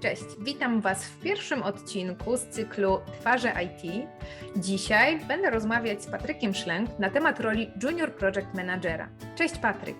Cześć, witam Was w pierwszym odcinku z cyklu Twarze IT. Dzisiaj będę rozmawiać z Patrykiem Szlęk na temat roli Junior Project Managera. Cześć Patryk.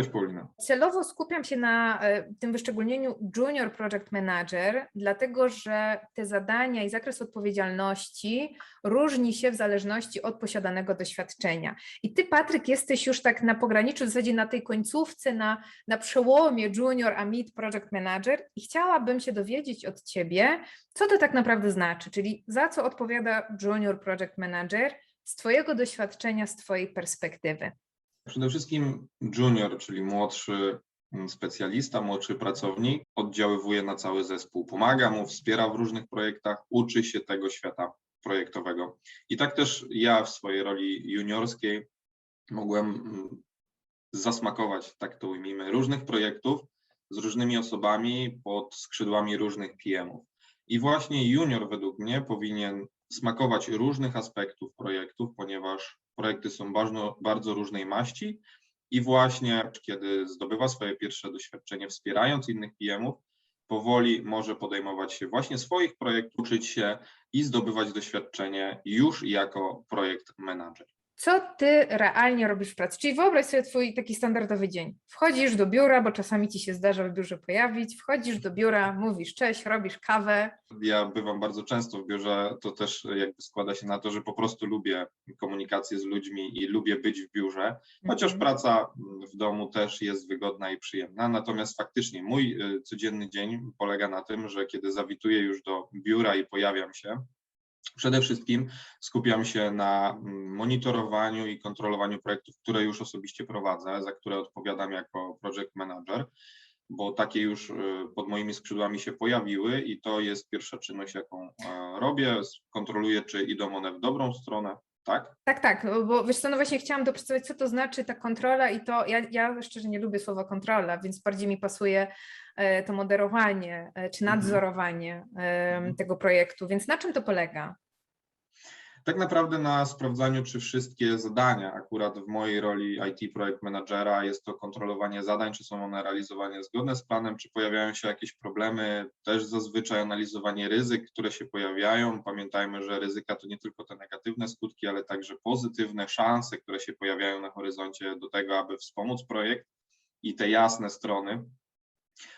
Cześć Paulina. Celowo skupiam się na e, tym wyszczególnieniu Junior Project Manager, dlatego że te zadania i zakres odpowiedzialności różni się w zależności od posiadanego doświadczenia. I ty, Patryk, jesteś już tak na pograniczu, w zasadzie na tej końcówce, na, na przełomie Junior a Mid Project Manager i chciałabym się dowiedzieć od ciebie, co to tak naprawdę znaczy, czyli za co odpowiada Junior Project Manager z twojego doświadczenia, z twojej perspektywy. Przede wszystkim junior, czyli młodszy mm, specjalista, młodszy pracownik, oddziaływuje na cały zespół, pomaga mu, wspiera w różnych projektach, uczy się tego świata projektowego. I tak też ja w swojej roli juniorskiej mogłem mm, zasmakować, tak to ujmijmy, różnych projektów z różnymi osobami pod skrzydłami różnych PM-ów. I właśnie junior według mnie powinien smakować różnych aspektów projektów, ponieważ projekty są bardzo, bardzo różnej maści i właśnie kiedy zdobywa swoje pierwsze doświadczenie wspierając innych PM-ów, powoli może podejmować się właśnie swoich projektów, uczyć się i zdobywać doświadczenie już jako projekt manager co ty realnie robisz w pracy? Czyli wyobraź sobie twój taki standardowy dzień. Wchodzisz do biura, bo czasami ci się zdarza w biurze pojawić, wchodzisz do biura, mówisz cześć, robisz kawę. Ja bywam bardzo często w biurze, to też jakby składa się na to, że po prostu lubię komunikację z ludźmi i lubię być w biurze, chociaż mhm. praca w domu też jest wygodna i przyjemna. Natomiast faktycznie mój y, codzienny dzień polega na tym, że kiedy zawituję już do biura i pojawiam się, Przede wszystkim skupiam się na mm, monitorowaniu i kontrolowaniu projektów, które już osobiście prowadzę, za które odpowiadam jako project manager, bo takie już y, pod moimi skrzydłami się pojawiły i to jest pierwsza czynność, jaką e, robię. Kontroluję, czy idą one w dobrą stronę, tak? Tak, tak, bo wiesz co, no właśnie chciałam doprecyzować, co to znaczy ta kontrola i to, ja, ja szczerze nie lubię słowa kontrola, więc bardziej mi pasuje e, to moderowanie e, czy mhm. nadzorowanie mhm. tego projektu, więc na czym to polega? Tak naprawdę na sprawdzaniu, czy wszystkie zadania, akurat w mojej roli IT projekt managera, jest to kontrolowanie zadań, czy są one realizowane zgodne z planem, czy pojawiają się jakieś problemy, też zazwyczaj analizowanie ryzyk, które się pojawiają. Pamiętajmy, że ryzyka to nie tylko te negatywne skutki, ale także pozytywne szanse, które się pojawiają na horyzoncie do tego, aby wspomóc projekt i te jasne strony,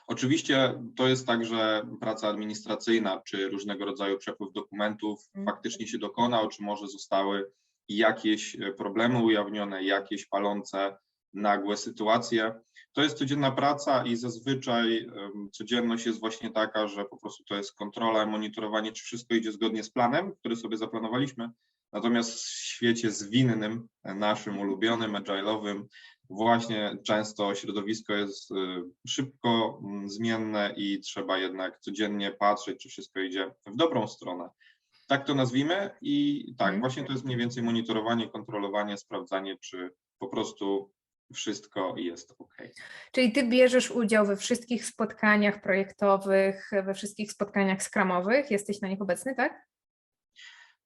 Oczywiście to jest także praca administracyjna, czy różnego rodzaju przepływ dokumentów mhm. faktycznie się dokonał, czy może zostały jakieś e, problemy ujawnione, jakieś palące, nagłe sytuacje. To jest codzienna praca i zazwyczaj codzienność jest właśnie taka, że po prostu to jest kontrola, monitorowanie, czy wszystko idzie zgodnie z planem, który sobie zaplanowaliśmy. Natomiast w świecie zwinnym, naszym ulubionym, agile'owym, właśnie często środowisko jest y, szybko mm, zmienne i trzeba jednak codziennie patrzeć, czy wszystko idzie w dobrą stronę. Tak to nazwijmy i tak, mhm. właśnie to jest mniej więcej monitorowanie, kontrolowanie, sprawdzanie, czy po prostu wszystko jest ok. Czyli ty bierzesz udział we wszystkich spotkaniach projektowych, we wszystkich spotkaniach skramowych, jesteś na nich obecny, tak?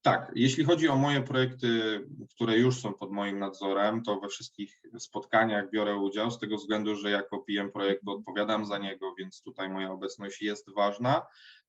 Tak, jeśli chodzi o moje projekty, które już są pod moim nadzorem, to we wszystkich spotkaniach biorę udział z tego względu, że jako PM projektu odpowiadam za niego, więc tutaj moja obecność jest ważna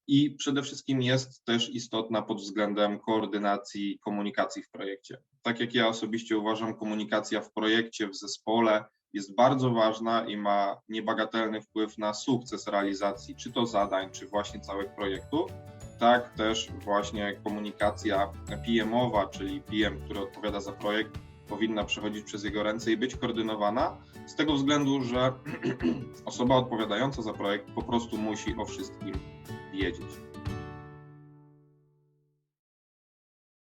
i przede wszystkim jest też istotna pod względem koordynacji komunikacji w projekcie. Tak jak ja osobiście uważam, komunikacja w projekcie, w zespole jest bardzo ważna i ma niebagatelny wpływ na sukces realizacji czy to zadań, czy właśnie całych projektów tak też właśnie komunikacja PM-owa, czyli PM, który odpowiada za projekt, powinna przechodzić przez jego ręce i być koordynowana, z tego względu, że osoba odpowiadająca za projekt po prostu musi o wszystkim wiedzieć.